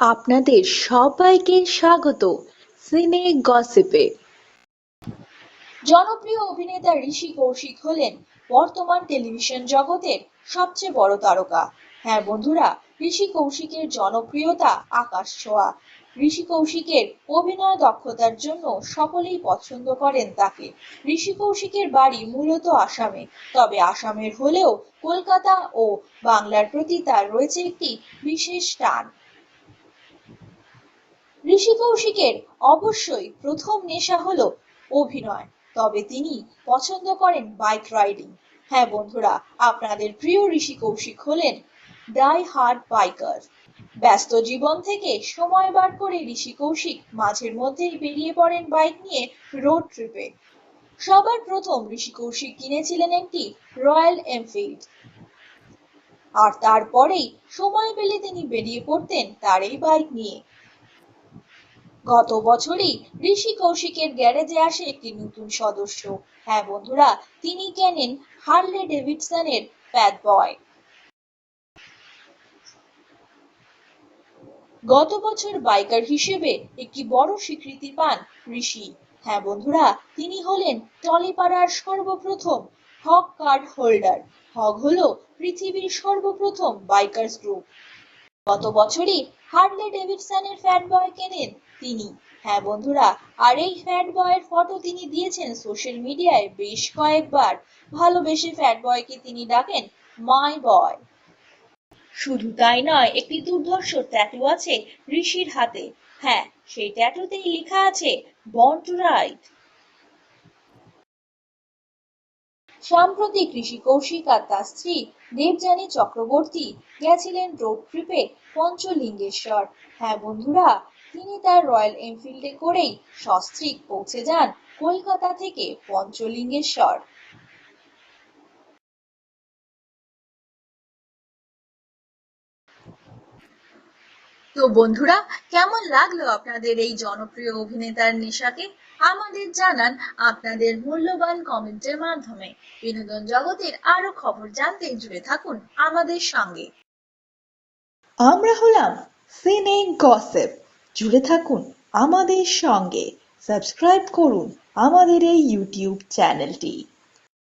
আপনাদের সবাইকে স্বাগত সিনে গসিপে। জনপ্রিয় অভিনেতা ঋষি কৌশিক হলেন বর্তমান টেলিভিশন জগতের সবচেয়ে বড় তারকা। হ্যাঁ বন্ধুরা, ঋষি কৌশিকের জনপ্রিয়তা আকাশ ছোঁয়া। ঋষি কৌশিকের অভিনয় দক্ষতার জন্য সকলেই পছন্দ করেন তাকে। ঋষি কৌশিকের বাড়ি মূলত আসামে, তবে আসামের হলেও কলকাতা ও বাংলার প্রতি তার রয়েছে একটি বিশেষ টান। ঋষি কৌশিকের অবশ্যই প্রথম নেশা হলো অভিনয়, তবে তিনি পছন্দ করেন বাইক রাইডিং হ্যাঁ বন্ধুরা, আপনাদের প্রিয় ঋষি কৌশিক হলেন ডাই হার্ড বাইকার ব্যস্ত জীবন থেকে সময় বার করে ঋষি কৌশিক মাঝের মধ্যেই বেরিয়ে পড়েন বাইক নিয়ে রোড ট্রিপে সবার প্রথম ঋষি কৌশিক কিনেছিলেন একটি রয়্যাল এনফিল্ড আর তারপরেই সময় পেলে তিনি বেরিয়ে পড়তেন তার এই বাইক নিয়ে। গত বছরই ঋষি কৌশিকের গ্যারেজে আসে একটি নতুন সদস্য। হ্যাঁ বন্ধুরা, তিনি কেনেন হার্লে ডেভিডসনের প্যাড বয়। গত বছর বাইকার হিসেবে একটি বড় স্বীকৃতি পান ঋষি। হ্যাঁ বন্ধুরা, তিনি হলেন টলিপাড়ার সর্বপ্রথম হক কার্ড হোল্ডার। হক হলো পৃথিবীর সর্বপ্রথম বাইকার্স গ্রুপ। গত বছরই হার্লে ডেভিডসনের ফ্যাট বয় কেনেন তিনি। হ্যাঁ বন্ধুরা, আর এই ফ্যাট বয়ের ফটো তিনি দিয়েছেন সোশ্যাল মিডিয়ায় বেশ কয়েকবার। ভালোবেসে ফ্যাট বয়কে তিনি ডাকেন মাই বয়। শুধু তাই নয়, একটি দুর্ধর্ষ ট্যাটু আছে ঋষির হাতে। হ্যাঁ সেই ট্যাটুতেই লেখা আছে বর্ন টু রাইড সাম্প্রতিক কৃষি কৌশিক আর তার স্ত্রী দেবযানী চক্রবর্তী গেছিলেন রোড ট্রিপে পঞ্চলিঙ্গেশ্বর। হ্যাঁ বন্ধুরা, তিনি তার রয়্যাল এনফিল্ডে করেই সস্ত্রীক পৌঁছে যান কলকাতা থেকে পঞ্চলিঙ্গেশ্বর। তো বন্ধুরা, কেমন লাগল আপনাদের এই জনপ্রিয় অভিনেতার নেশাকে? আমাদের জানান আপনাদের মূল্যবান কমেন্টের মাধ্যমে। বিনোদন জগতের আরও খবর জানতে জুড়ে থাকুন আমাদের সঙ্গে। আমরা হলাম সিনে গসেপ জুড়ে থাকুন আমাদের সঙ্গে। সাবস্ক্রাইব করুন আমাদের এই ইউটিউব চ্যানেলটি